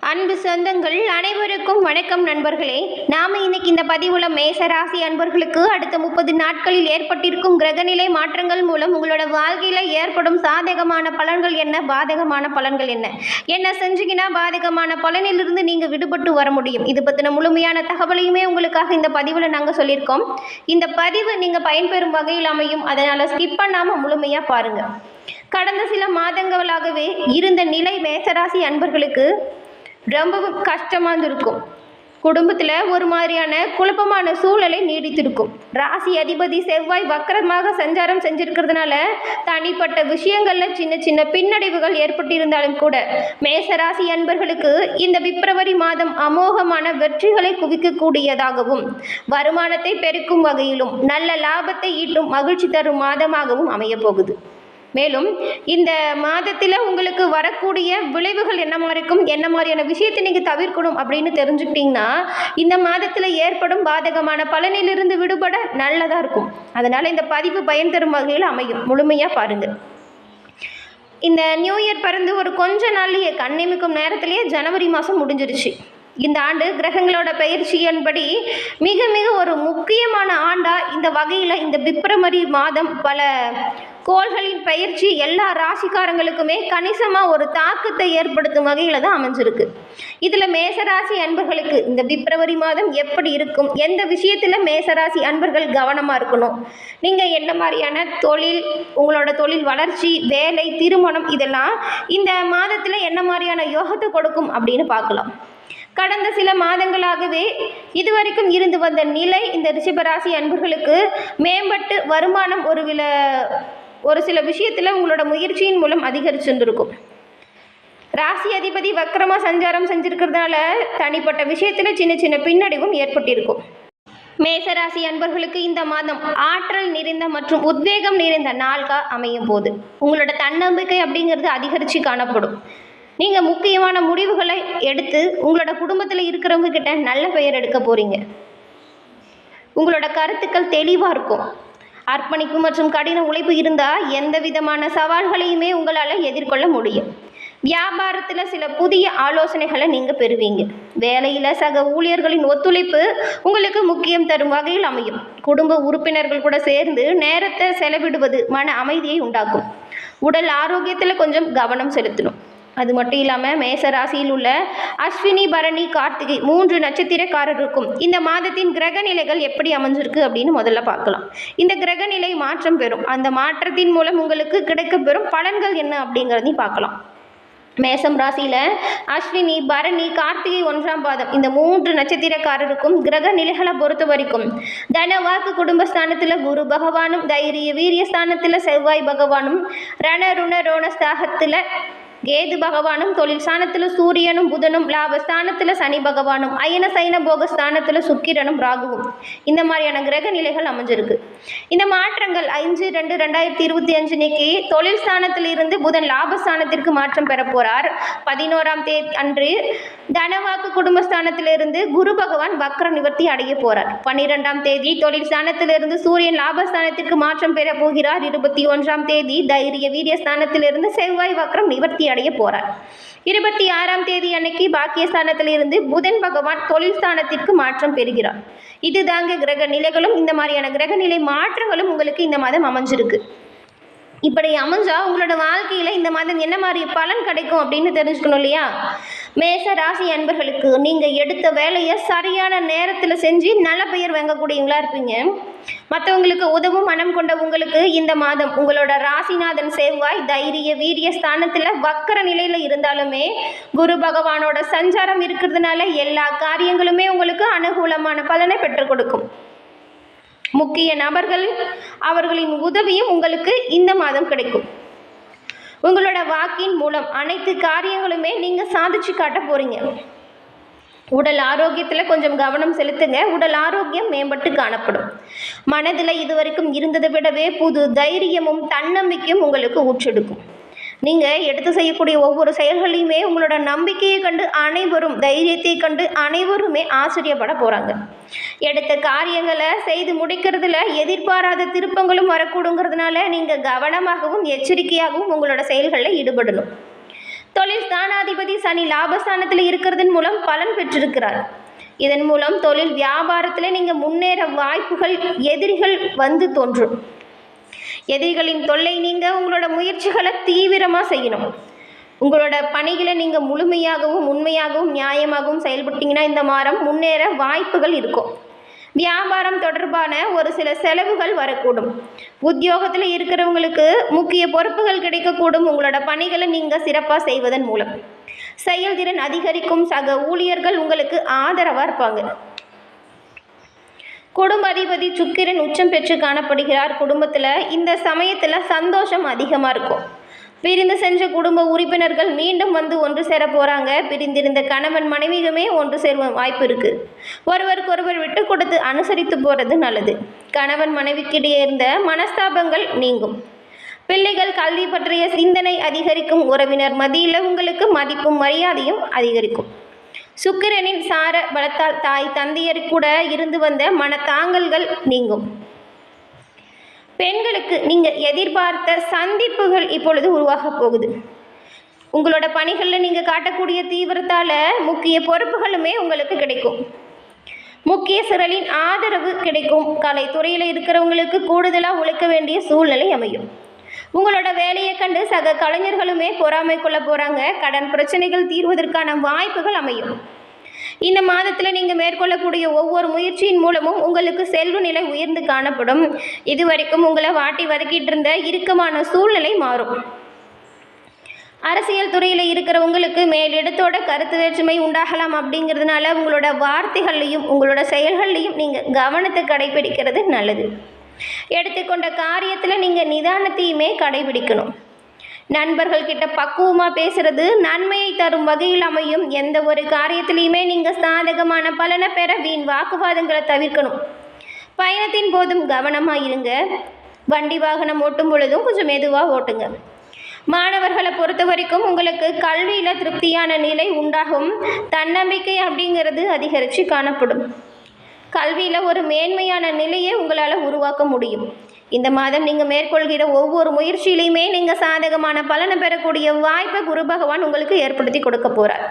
அன்பு சொந்தங்கள் அனைவருக்கும் வணக்கம் நண்பர்களே. நாம இன்னைக்கு இந்த பதிவுல மேச ராசி அன்பர்களுக்கு அடுத்த முப்பது நாட்களில் ஏற்பட்டிருக்கும் கிரகநிலை மாற்றங்கள் மூலம் உங்களோட வாழ்க்கையில ஏற்படும் சாதகமான பலன்கள் என்ன? பாதகமான பலன்கள் என்ன? என்ன செஞ்சீங்கன்னா பாதகமான பலனிலிருந்து நீங்க விடுபட்டு வர முடியும். இது பத்தின முழுமையான தகவலையுமே உங்களுக்காக இந்த பதிவுல நாங்க சொல்லியிருக்கோம். இந்த பதிவு நீங்க பயன்பெறும் வகையில் அமையும். அதனால ஸ்கிப் பண்ணாம முழுமையா பாருங்க. கடந்த சில மாதங்களாகவே இருந்த நிலை மேசராசி அன்பர்களுக்கு ரொம்பவும் கஷ்டமாக இருந்திருக்கும். குடும்பத்தில் ஒரு மாதிரியான குழப்பமான சூழலை நீடித்திருக்கும். ராசி அதிபதி செவ்வாய் வக்கரமாக சஞ்சாரம் செஞ்சிருக்கிறதுனால தனிப்பட்ட விஷயங்களில் சின்ன சின்ன பின்னடைவுகள் ஏற்பட்டிருந்தாலும் கூட மேச ராசி அன்பர்களுக்கு இந்த பிப்ரவரி மாதம் அமோகமான வெற்றிகளை குவிக்கக்கூடியதாகவும் வருமானத்தை பெருக்கும் வகையிலும் நல்ல லாபத்தை ஈட்டும் மகிழ்ச்சி தரும் மாதமாகவும் அமையப்போகுது. மேலும் இந்த மாதத்தில் உங்களுக்கு வரக்கூடிய விளைவுகள் என்ன மாதிரி இருக்கும் என்ன மாதிரியான விஷயத்தை நீங்கள் தவிர்க்கணும் அப்படின்னு தெரிஞ்சுக்கிட்டிங்கன்னா இந்த மாதத்தில் ஏற்படும் பாதகமான பலனிலிருந்து விடுபட நல்லதாக இருக்கும். அதனால் இந்த பதிவு பயன் தரும் வகையில் அமையும். முழுமையாக பாருங்கள் இந்த நியூ இயர் பிறந்து ஒரு கொஞ்ச நாள்லேயே கண்ணிமிக்கும் நேரத்திலேயே ஜனவரி மாதம் முடிஞ்சிருச்சு. இந்த ஆண்டு கிரகங்களோட பயிற்சியின்படி மிக மிக ஒரு முக்கியமான ஆண்டாக இந்த வகையில் இந்த பிப்ரவரி மாதம் பல கோள்களின் பயிற்சி எல்லா ராசிக்காரங்களுக்குமே கணிசமாக ஒரு தாக்கத்தை ஏற்படுத்தும் வகையில் தான் அமைஞ்சிருக்கு. இதில் மேசராசி அன்பர்களுக்கு இந்த பிப்ரவரி மாதம் எப்படி இருக்கும்? எந்த விஷயத்தில் மேசராசி அன்பர்கள் கவனமாக இருக்கணும்? நீங்கள் என்ன மாதிரியான தொழில் உங்களோட தொழில் வளர்ச்சி வேலை திருமணம் இதெல்லாம் இந்த மாதத்தில் என்ன மாதிரியான யோகத்தை கொடுக்கும் அப்படின்னு பார்க்கலாம். கடந்த சில மாதங்களாகவே இதுவரைக்கும் இருந்து வந்த நிலை இந்த ரிஷபராசி அன்பர்களுக்கு மேம்பட்டு வருமானம் ஒரு வில ஒரு சில விஷயத்தில் உங்களோட முயற்சியின் மூலம் அதிகரிச்சுருந்துருக்கும். ராசி அதிபதி வக்கரமாக சஞ்சாரம் செஞ்சுருக்கிறதுனால தனிப்பட்ட விஷயத்தில் சின்ன சின்ன பின்னடைவும் ஏற்பட்டிருக்கும். மேசராசி அன்பர்களுக்கு இந்த மாதம் ஆற்றல் நிறைந்த மற்றும் உத்வேகம் நிறைந்த நாள்கா அமையும் போது உங்களோட தன்னம்பிக்கை அப்படிங்கிறது அதிகரித்து காணப்படும். நீங்கள் முக்கியமான முடிவுகளை எடுத்து உங்களோட குடும்பத்தில் இருக்கிறவங்க கிட்ட நல்ல பெயர் எடுக்க போகிறீங்க உங்களோட கருத்துக்கள் தெளிவாக இருக்கும். அர்ப்பணிப்பு மற்றும் கடின உழைப்பு இருந்தால் எந்த விதமான சவால்களையுமே உங்களால் எதிர்கொள்ள முடியும். வியாபாரத்தில் சில புதிய ஆலோசனைகளை நீங்கள் பெறுவீங்க. வேலையில் சக ஊழியர்களின் ஒத்துழைப்பு உங்களுக்கு முக்கியம் தரும் வகையில் அமையும். குடும்ப உறுப்பினர்கள் கூட சேர்ந்து நேரத்தை செலவிடுவது மன அமைதியை உண்டாக்கும். உடல் ஆரோக்கியத்தில் கொஞ்சம் கவனம் செலுத்தணும். அது மட்டும் இல்லாமல் மேச ராசியில் உள்ள அஸ்வினி பரணி கார்த்திகை மூன்று நட்சத்திரக்காரருக்கும் இந்த மாதத்தின் கிரக நிலைகள் எப்படி அமைஞ்சிருக்கு அப்படின்னு முதல்ல பார்க்கலாம். இந்த கிரக நிலை மாற்றம் பெறும். அந்த மாற்றத்தின் மூலம் உங்களுக்கு கிடைக்கப்பெறும் பலன்கள் என்ன அப்படிங்கிறதையும் பார்க்கலாம். மேசம் ராசியில் அஸ்வினி பரணி கார்த்திகை ஒன்றாம் பாதம் இந்த மூன்று நட்சத்திரக்காரருக்கும் கிரக நிலைகளை பொறுத்த வரைக்கும் தன வாக்கு குடும்பஸ்தானத்தில் குரு பகவானும் தைரிய வீரிய ஸ்தானத்தில் செவ்வாய் பகவானும் ரண ருண ரோண ஸ்தாகத்தில் கேது பகவானும் தொழில் ஸ்தானத்தில் சூரியனும் புதனும் லாபஸ்தானத்தில் சனி பகவானும் அயன சைன போக ஸ்தானத்தில் சுக்கிரனும் ராகுவும். இந்த மாதிரியான கிரக நிலைகள் அமைஞ்சிருக்கு. இந்த மாற்றங்கள் ஐந்து ரெண்டு ரெண்டாயிரத்தி இருபத்தி அஞ்சு அன்னைக்கு தொழில் ஸ்தானத்தில் இருந்து புதன் லாபஸ்தானத்திற்கு மாற்றம் பெற போறார். பதினோராம் தேதி அன்று தனவாக்கு குடும்பஸ்தானத்திலிருந்து குரு பகவான் வக்ர நிவர்த்தி அடைய போறார். பன்னிரெண்டாம் தேதி தொழில் ஸ்தானத்திலிருந்து சூரியன் லாபஸ்தானத்திற்கு மாற்றம் பெற போகிறார். இருபத்தி ஒன்றாம் தேதி தைரிய வீரிய ஸ்தானத்திலிருந்து செவ்வாய் வக்ரம் நிவர்த்தி அடைய போறார். இருபத்தி ஆறாம் தேதி அன்னைக்கு பாக்கியஸ்தானத்திலிருந்து புதன் பகவான் தொழில் ஸ்தானத்திற்கு மாற்றம் பெறுகிறார். இதுதாங்க கிரக நிலைகளும். இந்த மாதிரியான கிரக நிலை மாற்றங்களும் உங்களுக்கு இந்த மாதம் அமைஞ்சிருக்கு. இப்படி அமைஞ்சா உங்களோட வாழ்க்கையில் இந்த மாதம் என்ன மாதிரி பலன் கிடைக்கும் அப்படின்னு தெரிஞ்சுக்கணும் இல்லையா? மேச ராசி அன்பர்களுக்கு நீங்கள் எடுத்த வேலையை சரியான நேரத்தில் செஞ்சு நல்ல பெயர் வாங்கக்கூடியவங்களா இருப்பீங்க. மற்றவங்களுக்கு உதவும் மனம் கொண்ட உங்களுக்கு இந்த மாதம் உங்களோட ராசிநாதன் செவ்வாய் தைரிய வீரிய ஸ்தானத்தில் வக்கர நிலையில் இருந்தாலுமே குரு பகவானோட சஞ்சாரம் இருக்கிறதுனால எல்லா காரியங்களுமே உங்களுக்கு அனுகூலமான பலனை பெற்றுக் கொடுக்கும். முக்கிய நபர்கள் அவர்களின் உதவியும் உங்களுக்கு இந்த மாதம் கிடைக்கும். உங்களோட வாக்கின் மூலம் அனைத்து காரியங்களுமே நீங்கள் சாதிச்சு காட்ட போறீங்க. உடல் ஆரோக்கியத்தில் கொஞ்சம் கவனம் செலுத்துங்க. உடல் ஆரோக்கியம் மேம்பட்டு காணப்படும். மனதில் இதுவரைக்கும் இருந்ததை விடவே புது தைரியமும் தன்னம்பிக்கையும் உங்களுக்கு ஊற்றெடுக்கும். நீங்கள் எடுத்து செய்யக்கூடிய ஒவ்வொரு செயல்களையுமே உங்களோட நம்பிக்கையை கண்டு அனைவரும் தைரியத்தை கண்டு அனைவருமே ஆச்சரியப்பட போகிறாங்க எடுத்த காரியங்களை செய்து முடிக்கிறதுல எதிர்பாராத திருப்பங்களும் வரக்கூடுங்கிறதுனால நீங்கள் கவனமாகவும் எச்சரிக்கையாகவும் உங்களோட செயல்களில் ஈடுபடணும். தொழில் ஸ்தானாதிபதி சனி லாபஸ்தானத்தில் இருக்கிறதன் மூலம் பலன் பெற்றிருக்கிறார். இதன் மூலம் தொழில் வியாபாரத்தில் நீங்கள் முன்னேற வாய்ப்புகள் எதிரிகள் வந்து தோன்றும். எதிரிகளின் தொல்லை நீங்கள் உங்களோட முயற்சிகளை தீவிரமாக செய்யணும். உங்களோட பணிகளை நீங்கள் முழுமையாகவும் உண்மையாகவும் நியாயமாகவும் செயல்பட்டீங்கன்னா இந்த மாதம் முன்னேற வாய்ப்புகள் இருக்கும். வியாபாரம் தொடர்பான ஒரு சில செலவுகள் வரக்கூடும். உத்தியோகத்தில் இருக்கிறவங்களுக்கு முக்கிய பொறுப்புகள் கிடைக்கக்கூடும். உங்களோட பணிகளை நீங்கள் சிறப்பாக செய்வதன் மூலம். செயல்திறன் அதிகரிக்கும் சக ஊழியர்கள் உங்களுக்கு ஆதரவாக இருப்பாங்க. குடும்ப அதிபதி சுக்கிரன் உச்சம் பெற்று காணப்படுகிறார். குடும்பத்தில் இந்த சமயத்தில் சந்தோஷம் அதிகமாக இருக்கும். பிரிந்து சென்ற குடும்ப உறுப்பினர்கள் மீண்டும் வந்து ஒன்று சேர போகிறாங்க பிரிந்திருந்த கணவன் மனைவியுமே ஒன்று சேரும் வாய்ப்பு இருக்குது ஒருவருக்கொருவர் விட்டு கொடுத்து அனுசரித்து போகிறது நல்லது. கணவன் மனைவிக்கிடையே இருந்த மனஸ்தாபங்கள் நீங்கும். பிள்ளைகள் கல்வி பற்றிய சிந்தனை அதிகரிக்கும். உறவினர் மதியில் உங்களுக்கு மதிப்பும் மரியாதையும் அதிகரிக்கும். சுக்கிரனின் சார பலத்தால் தாய் தந்தையர் கூட இருந்து வந்த மனத்தாங்கல்கள் நீங்கும். பெண்களுக்கு நீங்கள் எதிர்பார்த்த சந்திப்புகள் இப்பொழுது உருவாக போகுது. உங்களோட பணிகளில் நீங்கள் காட்டக்கூடிய தீவிரத்தால் முக்கிய பொறுப்புகளுமே உங்களுக்கு கிடைக்கும். முக்கிய சிறலின் ஆதரவு கிடைக்கும். கலைத்துறையில் இருக்கிறவங்களுக்கு கூடுதலாக உழைக்க வேண்டிய சூழ்நிலை அமையும். உங்களோட வேலையை கண்டு சக கலைஞர்களுமே பொறாமை கொள்ள போகிறாங்க கடன் பிரச்சனைகள் தீர்வதற்கான வாய்ப்புகள் அமையும். இந்த மாதத்தில் நீங்கள் மேற்கொள்ளக்கூடிய ஒவ்வொரு முயற்சியின் மூலமும் உங்களுக்கு செல்வ நிலை உயர்ந்து காணப்படும். இதுவரைக்கும் உங்களை வாட்டி வதக்கிட்டு இருந்த இறுக்கமான சூழ்நிலை மாறும். அரசியல் துறையில் இருக்கிறவங்களுக்கு மேலிடத்தோட கருத்து வேற்றுமை உண்டாகலாம் அப்படிங்கிறதுனால உங்களோட வார்த்தைகள்லையும் உங்களோட செயல்கள்லையும் நீங்கள் கவனத்தை கடைபிடிக்கிறது நல்லது. எடுத்துக்கொண்ட காரியத்தில் நீங்கள் நிதானத்தையுமே கடைபிடிக்கணும். நண்பர்கள் கிட்ட பக்குவமாக பேசுறது நன்மையை தரும் வகையில் அமையும். எந்த ஒரு காரியத்திலையுமே நீங்கள் சாதகமான பலனை பெற வீண் வாக்குவாதங்களை தவிர்க்கணும். பயணத்தின் போதும் கவனமாக இருங்க. வண்டி வாகனம் ஓட்டும் பொழுதும் கொஞ்சம் மெதுவாக ஓட்டுங்க. மாணவர்களை பொறுத்த வரைக்கும் உங்களுக்கு கல்வியில் திருப்தியான நிலை உண்டாகும். தன்னம்பிக்கை அப்படிங்கிறது அதிகரித்து காணப்படும். கல்வியில் ஒரு மேன்மையான நிலையை உங்களால் உருவாக்க முடியும். இந்த மாதம் நீங்கள் மேற்கொள்கிற ஒவ்வொரு முயற்சியிலையுமே நீங்கள் சாதகமான பலனை பெறக்கூடிய வாய்ப்பை குரு பகவான் உங்களுக்கு ஏற்படுத்தி கொடுக்க போகிறார்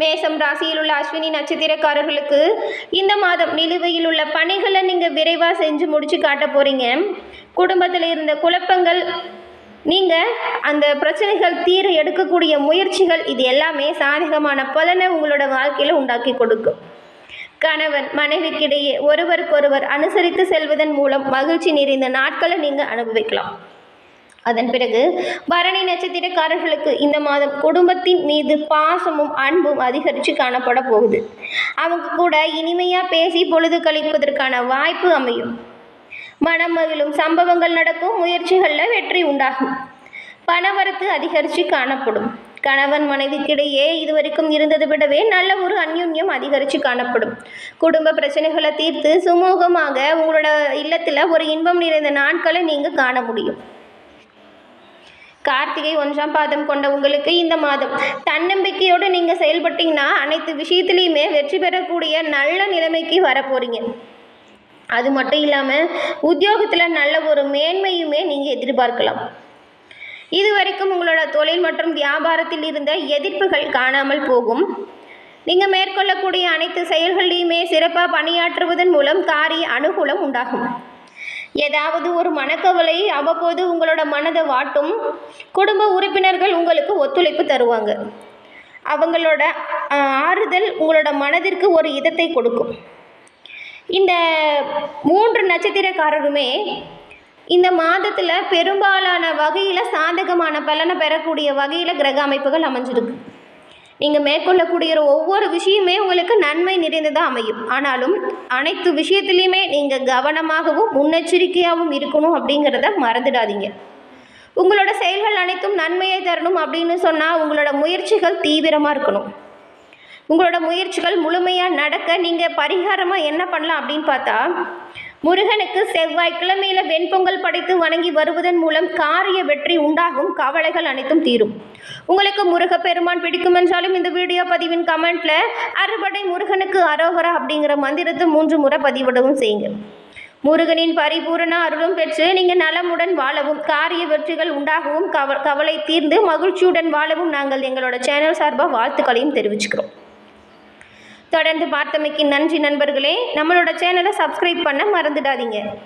மேசம் ராசியில் உள்ள அஸ்வினி நட்சத்திரக்காரர்களுக்கு இந்த மாதம் நிலுவையில் உள்ள பணிகளை நீங்கள் விரைவாக செஞ்சு முடிச்சு காட்ட போகிறீங்க குடும்பத்தில் இருந்த குழப்பங்கள் நீங்கள் அந்த பிரச்சனைகள் தீர எடுக்கக்கூடிய முயற்சிகள் இது எல்லாமே சாதகமான பலனை உங்களோட வாழ்க்கையில் உண்டாக்கி கொடுக்கும். கணவன் மனைவிக்கிடையே ஒருவருக்கொருவர் அனுசரித்து செல்வதன் மூலம் மகிழ்ச்சி நிறைந்த நாட்களை நீங்கள் அனுபவிக்கலாம். அதன் பிறகு பரணி நட்சத்திரக்காரர்களுக்கு இந்த மாதம் குடும்பத்தின் மீது பாசமும் அன்பும் அதிகரித்து காணப்பட போகுது. அவங்க கூட இனிமையாக பேசி பொழுது கழிப்பதற்கான வாய்ப்பு அமையும். மனம் மகிழும் சம்பவங்கள் நடக்கும் முயற்சிகளில் வெற்றி உண்டாகும். பணவரத்து அதிகரித்து காணப்படும். கணவன் மனைவிக்கிடையே இதுவரைக்கும் இருந்ததை விடவே நல்ல ஒரு அந்யுன்யம் அதிகரித்து காணப்படும். குடும்ப பிரச்சனைகளை தீர்த்து சுமூகமாக உங்களோட இல்லத்தில் ஒரு இன்பம் நிறைந்த நாட்களை நீங்கள் காண முடியும். கார்த்திகை ஒன்றாம் பாதம் கொண்ட உங்களுக்கு இந்த மாதம். தன்னம்பிக்கையோடு நீங்கள் செயல்பட்டீங்கன்னா அனைத்து விஷயத்திலையுமே வெற்றி பெறக்கூடிய நல்ல நிலைமைக்கு வரப்போறீங்க. அது மட்டும் இல்லாமல் உத்தியோகத்தில் நல்ல ஒரு மேன்மையுமே நீங்கள் எதிர்பார்க்கலாம். இதுவரைக்கும் உங்களோட தொழில் மற்றும் வியாபாரத்தில் இருந்த எதிர்ப்புகள் காணாமல் போகும். நீங்கள் மேற்கொள்ளக்கூடிய அனைத்து செயல்களையுமே சிறப்பாக பணியாற்றுவதன் மூலம் காரிய அனுகூலம் உண்டாகும். ஏதாவது ஒரு மனக்கவலை அவ்வப்போது உங்களோட மனதை வாட்டும். குடும்ப உறுப்பினர்கள் உங்களுக்கு ஒத்துழைப்பு தருவாங்க. அவங்களோட ஆறுதல் உங்களோட மனதிற்கு ஒரு இதத்தை கொடுக்கும். இந்த மூன்று நட்சத்திரக்காரருமே இந்த மாதத்தில் பெரும்பாலான வகையில் சாதகமான பலனை பெறக்கூடிய வகையில் கிரக அமைப்புகள் அமைஞ்சிருக்கு. நீங்கள் மேற்கொள்ளக்கூடிய ஒவ்வொரு விஷயமே உங்களுக்கு நன்மை நிறைந்ததாக அமையும். ஆனாலும் அனைத்து விஷயத்துலையுமே நீங்கள் கவனமாகவும் முன்னெச்சரிக்கையாகவும் இருக்கணும் அப்படிங்கிறத மறந்துடாதீங்க. உங்களோட செயல்கள் அனைத்தும் நன்மையை தரணும் அப்படின்னு சொன்னால் உங்களோட முயற்சிகள் தீவிரமாக இருக்கணும். உங்களோட முயற்சிகள் முழுமையாக நடக்க நீங்கள் பரிகாரமாக என்ன பண்ணலாம் அப்படின்னு பார்த்தா முருகனுக்கு செவ்வாய் கிழமையில வெண்பொங்கல் படைத்து வணங்கி வருவதன் மூலம் காரிய வெற்றி உண்டாகும். கவலைகள் அனைத்தும் தீரும். உங்களுக்கு முருகப்பெருமான் பிடிக்கும் என்றாலும் இந்த வீடியோ பதிவின் கமெண்ட்ல அறுபடை முருகனுக்கு அரோகரா அப்படிங்கிற மந்திரத்தை மூன்று முறை பதிவிடவும் செய்யுங்க. முருகனின் பரிபூரண அருளும் பெற்று நீங்கள் நலமுடன் வாழவும். காரிய வெற்றிகள் உண்டாகவும் கவ கவலை தீர்ந்து மகிழ்ச்சியுடன் வாழவும் நாங்கள் எங்களோட சேனல் சார்பாக வாழ்த்துக்களையும் தெரிவிச்சுக்கிறோம். தொடர்ந்து பார்த்தமைக்கு நன்றி நண்பர்களே. நம்மளோட சேனலை சப்ஸ்கிரைப் பண்ண மறந்துடாதீங்க.